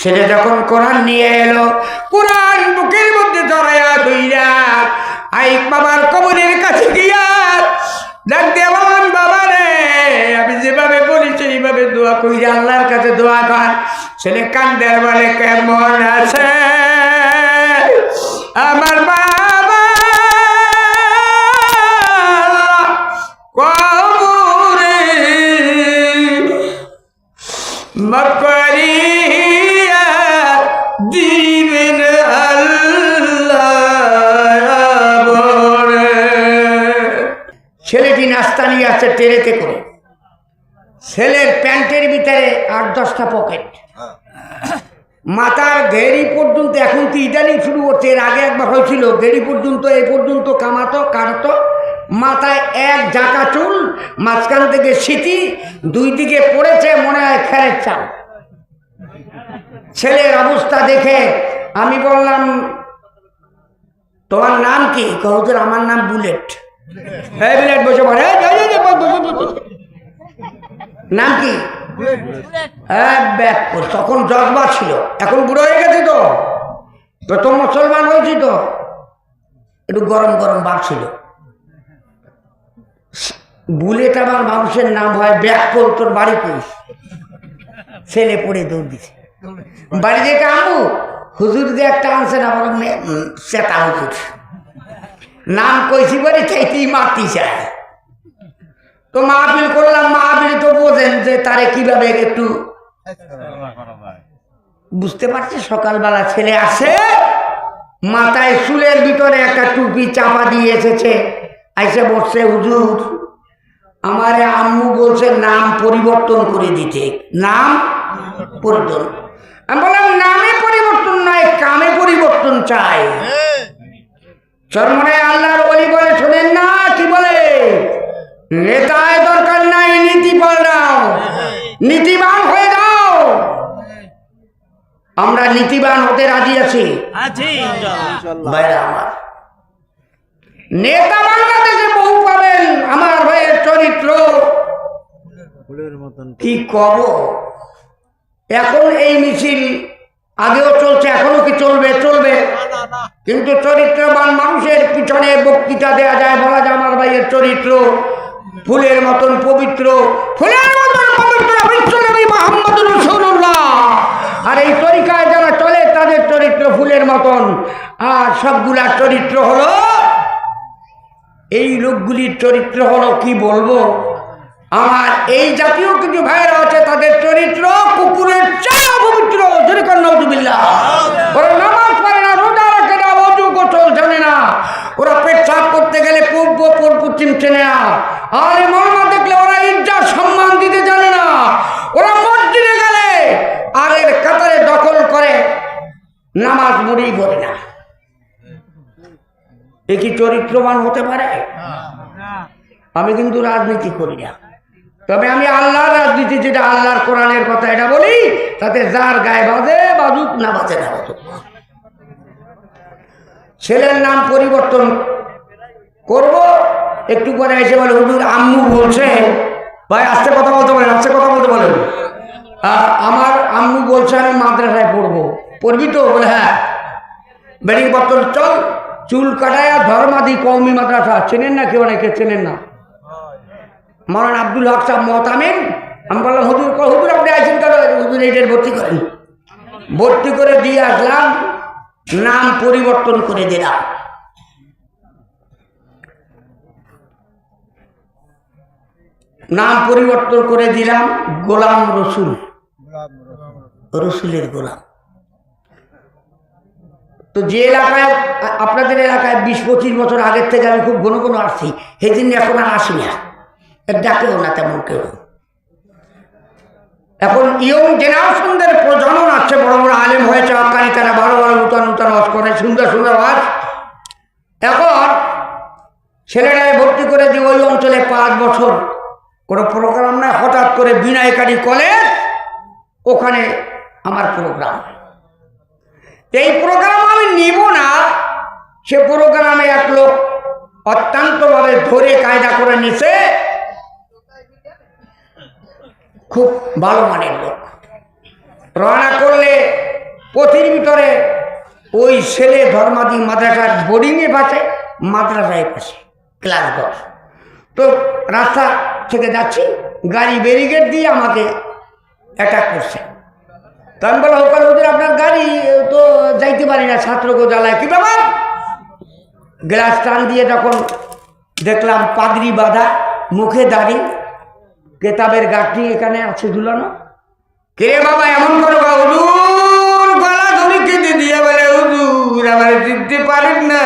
ছেলে যখন কোরআন নিয়ে এলো, কোরআন বুকের মধ্যে ধরাইয়া ধইরা আই বাবার কবরের কাছে গিয়া, ডাক দেওয়ান বাবা রে আমি যেভাবে বলি, সেইভাবে দোয়া করি, আল্লাহর কাছে দোয়া কর। ছেলে কান্দের বলে, কেমন আছে? আমার নাস্তা নিয়ে আসছে ট্রেনেতে করে। ছেলের প্যান্টের ভিতরে আট দশটা পকেট। মাথার ঘেরি পর্যন্ত, এখন তো ইদানিং শুরু করছে এর আগে একবার হয়েছিল ঘেরি পর্যন্ত, এই পর্যন্ত কামাতো, কাটতো। মাথায় এক জাকা চুল, মাঝখান থেকে স্মৃতি দুই দিকে পড়েছে, মনে হয় খেরের চাল। ছেলের অবস্থা দেখে আমি বললাম, তোমার নাম কি? কহুদের আমার নাম বুলেট। বসে। নাম কি? হ্যাঁ ব্যাক তখন জজবা ছিল। এখন বুড়ো হয়ে গেছে তো। প্রথম মুসলমান হয়েছি তো। একটু গরম গরম ভাব ছিল। বুলেট আমার মানুষের নাম হয় ব্যাক কর তোর বাড়ি করিস ছেলে পড়ে দৌড় দিছে। বাড়ি থেকে আমু হুজুর দিয়ে একটা আনছে না বলো সেটা হুজুর। নাম কইছি বলে চাইতেই মারতি চায় তো মাহফিল করলাম, মাহফিল তো বোঝেন যে তারে কীভাবে একটু বুঝতে পারছি? সকালবেলা ছেলে আসে, মাথায় চুলের ভিতরে একটা টুপি চাপা দিয়ে এসেছে। আইসে বসছে, হুজুর, আমার আম্মু বলছে নাম পরিবর্তন করে দিতে। নাম পরিবর্তন। আমি বললাম, নামে পরিবর্তন নয়, কামে পরিবর্তন চাই। চরমনে আল্লাহর বলি বলে শোনেন না কি বলে? নেতায় দরকার নাই নীতি পাল্টাও। নীতিবান হয়ে যাও। আমরা নীতিবান হতে রাজি আছি। আছি। ভাইরা আমার। নেতা বাংলাদেশে বহু পাবেন আমার ভাইয়ের চরিত্র। কি কব? এখন এই মিছিল আগেও চলছে এখনও কি চলবে? চলবে। কিন্তু চরিত্রবান মানুষের পিছনে বক্তৃতা দেওয়া যায়, বলা যায় আমার ভাইয়ের চরিত্র ফুলের মতন পবিত্র, ফুলের মতন পবিত্র আর এই তরিকায় যারা চলে, তাদের চরিত্র ফুলের মতন। আর সবগুলার চরিত্র হলো, এই লোকগুলির চরিত্র হলো, কি বলব? আমার এই জাতীয় কিছু ভাইরা আছে, তাদের চরিত্র কুকুরের চা পবিত্র নজুবিল্লাহ ওরা নামাজ পড়ে না রোজা রাখে না অজু গোসল জানে না ওরা পেটসাপ করতে গেলে পূর্ব পূর্ব পশ্চিম চেনে না আর এই মহম্মদ দেখলে ওরা ইজ্জাত সম্মান দিতে জানে না ওরা মসজিদে গেলে আর এর কাতারে দখল করে নামাজ মরেই পড়ে না। এ কি চরিত্রবান হতে পারে? আমি কিন্তু রাজনীতি করি না। তবে আমি আল্লাহর রাজনীতি, যেটা আল্লাহর কোরআনের কথা এটা বলি, তাতে যার গায়ে বাজে, বাজুক, না বাজে না বাজুক ছেলের নাম পরিবর্তন করব, একটু পরে এসে বলে, হুজুর, আম্মু বলছে। ভাই, আস্তে কথা বলতে বলেন, আস্তে কথা বলতে আ- আমার আম্মু বলছে, আমি মাদ্রাসায় পড়ব। পড়বি তো বলে হ্যাঁ। বেড়ি বর্তন চল চুল কাটায়া ধর্মাদি কৌমি মাদ্রাসা। চেনেন না কেউ অনেকে? চেনেন না। মরান আব্দুল হক সাহেব মহতামিন আমি বললাম হুজুর হুজুর আপনি আইসেন কেন? হুজুর এইটার ভর্তি করেন। ভর্তি করে দিয়ে আসলাম নাম পরিবর্তন করে দিলাম। নাম পরিবর্তন করে দিলাম গোলাম রসুল। রসুলের গোলাম। তো যে এলাকায়, আপনাদের এলাকায় বিশ, পঁচিশ বছর আগের থেকে আমি খুব ঘন ঘন আসছি সেদিন এখন আর আসি না। ডাকেও না তেমন কেউ। এখন ইয়ং জেনারেশনদের প্রজনন আছে, বড় বড় আলেম হয়েছে আকানি তারা ভালো ভালো নূতন নূতন ওয়াজ করে, সুন্দর সুন্দর ওয়াজ এখন ছেলেরাই ভর্তি করে দিয়ে ওই অঞ্চলে পাঁচ বছর কোনো প্রোগ্রাম নাই, হঠাৎ করে বিনায়কারী কলেজ ওখানে আমার প্রোগ্রাম এই প্রোগ্রাম আমি নিব না। সে প্রোগ্রামে এক লোক অত্যন্তভাবে ধরে কায়দা করে নিছে। খুব ভালো মানের লোক। রওনা করলে পথির ভিতরে ওই ছেলে ধর্মাদি মাদ্রাসার বোর্ডিংয়ে পাশে মাদ্রাসায় পাশে ক্লাস ঘর তো রাস্তা থেকে যাচ্ছি, গাড়ি ব্যারিকেড দিয়ে আমাকে অ্যাটাক করছে। তো আমি বললাম ওখানে ওদের আপনার গাড়ি তো যাইতে পারি না ছাত্রকে জ্বালায়। কি ব্যাপার? গ্লাস টান দিয়ে যখন দেখলাম পাগড়ি বাঁধা মুখে দাড়ি কেতাবের গাঠি এখানে আছে ঝুলানো। কে বাবা এমন করো বা হুজুর গলা ধরে কেঁদে দিয়ে বলে হুজুর আমার চিনতে পারেন না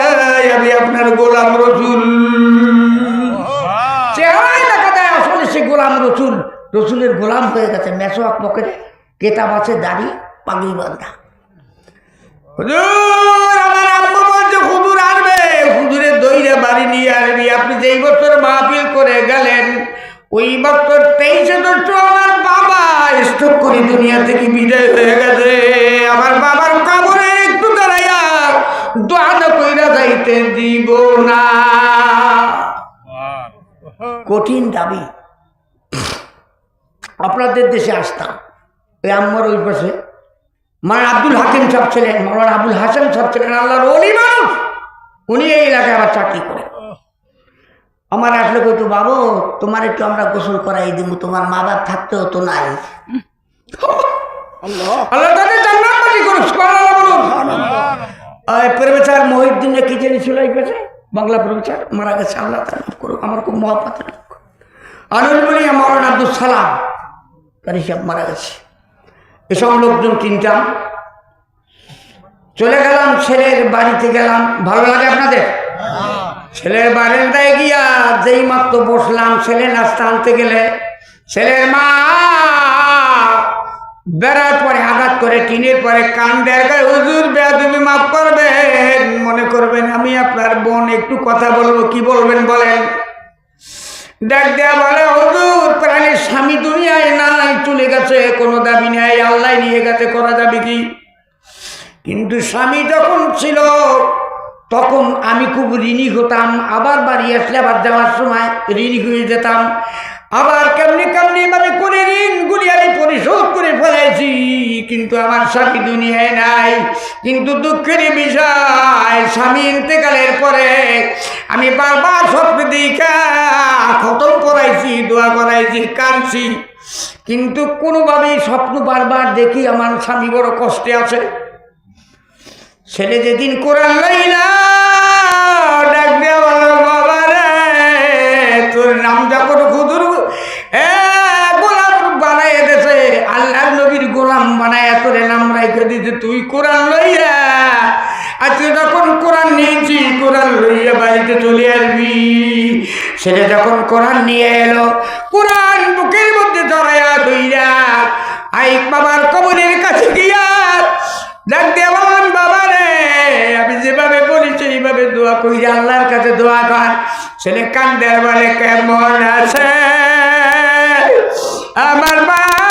আমি আপনার গোলাম রসুল। চেহারাই দেখা যায় আসলে সে গোলাম রসুল। রসুলের গোলাম হয়ে গেছে মেসোয়াক পকেটে কেতাব আছে দাড়ি বাঁধা। হুজুর আমার আম্মু বলছে হুজুর আসবে। হুজুরের দইরে বাড়ি নিয়ে আসবি। আপনি যেই বছর মাহফিল করে গেলেন ওই বছর তেইশে আমার বাবা স্টক করে দুনিয়া থেকে বিদায় হয়ে গেছে। আমার বাবার কাবরে একটু দাঁড়াইয়া দোয়ানো কইরা যাইতে দিব না। কঠিন দাবি। আপনাদের দেশে আসতাম। ওই আম্মার ওই পাশে। মানে আব্দুল হাকিম সাহেব ছিলেন মৌলানা আবুল হাসান সাহেব ছিলেন আল্লাহর অলি মানুষ। উনি এই এলাকায় আবার চাকরি করেন। আমার আসলে কইতো বাবু তোমার একটু আমরা গোসল করাই দিব তোমার মা বাপ থাকতেও তো নাই। বলুন। মহিউদ্দিন কি জানি ছিল বাংলা প্রফেসর মারা গেছে আল্লাহ তার করুক আমার খুব মহাপাত আনুল বলি মৌলানা আব্দুল সালাম হিসাব মারা গেছে। এসব লোকজন কিনতাম। চলে গেলাম, ছেলের বাড়িতে গেলাম। ভালো লাগে আপনাদের? ছেলের বারান্দায় গিয়া যেই মাত্র বসলাম, ছেলে নাস্তা আনতে গেলে, ছেলের মা বেড়ার পরে আঘাত করে, টিনের পরে কান দেখায় হুজুর বেয়া তুমি মাফ করবেন। মনে করবেন, আমি আপনার বোন, একটু কথা বলব, কি বলবেন বলেন? ডাক দেয়া বলে, হজুর প্রাণের স্বামী দুনিয়ায় নাই, চলে গেছে, কোনো দাবি নেই, আল্লাহ নিয়ে গেছে, করা যাবে কি? কিন্তু স্বামী যখন ছিল, তখন আমি খুব ঋণী হতাম, আবার বাড়ি আসলে আবার যাওয়ার সময় ঋণী হয়ে যেতাম। আবার কেমনি কেমনি ভাবে করে ঋণগুলি আমি পরিশোধ করে ফেলেছি, কিন্তু আমার স্বামী দুনিয়ায় নাই, কিন্তু দুঃখের বিষয়, স্বামী ইন্তেকালের পরে আমি বারবার স্বপ্ন দেখা খতম করাইছি, দোয়া করাইছি, কাঁদছি। কিন্তু কোনোভাবেই স্বপ্ন বারবার দেখি আমার স্বামী বড় কষ্টে আছে। ছেলে যেদিন কোরআন লাইলা ডাক দেওয়া বাবা রে তোর নাম যখন ছেলে যখন কোরআন নিয়ে এলো, কোরআন বুকের মধ্যে ধরাইয়া ধইরা, আই বাবার কবরের কাছে গিয়া ডাক দেওয়ান বাবা রে আমি যেভাবে বলি সেইভাবে দোয়া কইরা আল্লাহর কাছে দোয়া কর। ছেলে কান্দের বলে, কেমন আছে? আমার বাবা